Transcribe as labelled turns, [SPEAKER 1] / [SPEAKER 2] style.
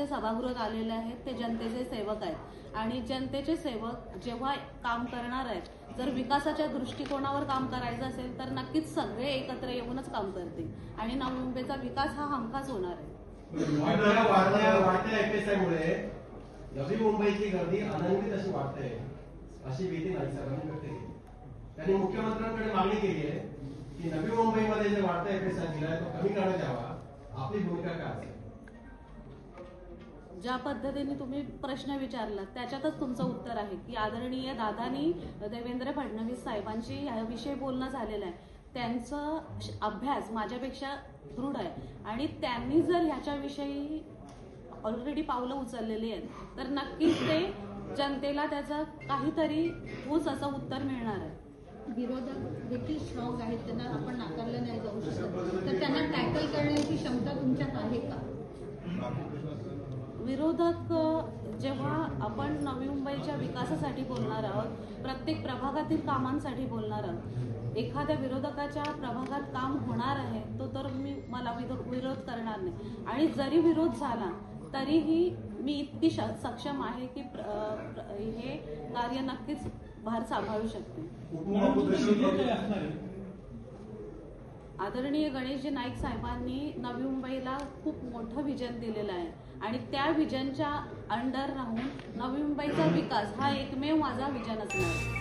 [SPEAKER 1] जे सभागृहात आलेले आहेत ते जनतेचे सेवक आहेत. आणि जनतेचे सेवक जेव्हा काम करणार आहेत जर विकासाच्या दृष्टिकोनावर काम करायचं असेल तर नक्कीच सगळे एकत्र येऊनच काम करतील. आणि नवी मुंबईचा विकास हा हमखास होणार आहे.
[SPEAKER 2] नवी मुंबईची गर्दी अनंतित अशी वाटते अशी भीती नाही सरांनी व्यक्त केली. त्यांनी मुख्यमंत्र्यांकडे मागणी केली आहे की नवी मुंबईमध्ये जे वाढता एफएसआय दिलाय तो कमी करण्यात यावा. आपली भूमिका काय असेल?
[SPEAKER 1] ज्या पद्धतीने तुम्ही प्रश्न विचारला त्याच्यातच तुमचं उत्तर आहे. की आदरणीय दादानी देवेंद्र फडणवीस साहेबांशी याविषयी बोलणं झालेलं आहे. त्यांचं अभ्यास माझ्यापेक्षा दृढ आहे. आणि त्यांनी जर ह्याच्याविषयी ऑलरेडी पावलं उचललेली आहेत तर नक्कीच ते जनतेला त्याचं काहीतरी ठोस असं उत्तर मिळणार आहे.
[SPEAKER 3] विरोधक देखील स्ट्रॉंग आहेत त्यांना आपण नाकारलं नाही जाऊ शकत. तर त्यांना टॅकल करण्याची क्षमता तुमच्यात आहे का?
[SPEAKER 1] विरोधक जेव्हा आपण नवी मुंबईच्या विकासासाठी बोलणार आहोत प्रत्येक प्रभागातील कामांसाठी बोलणार आहोत एखाद्या विरोधकाच्या प्रभागात काम होणार आहे तो तर मी मला विरोध करणार नाही आणि जरी विरोध झाला तरीही मी इतकी सक्षम आहे की प्र- प्र- हे कार्य नक्कीच भार सांभाळू शकते आदरणीय गणेशजी नाईक साहेबांनी नवी मुंबईला खूप मोठं विजन दिलेलं आहे. आणि त्या विजनच्या अंडर राहून नवी मुंबईचा विकास हा एकमेव माझा विजन असणार आहे.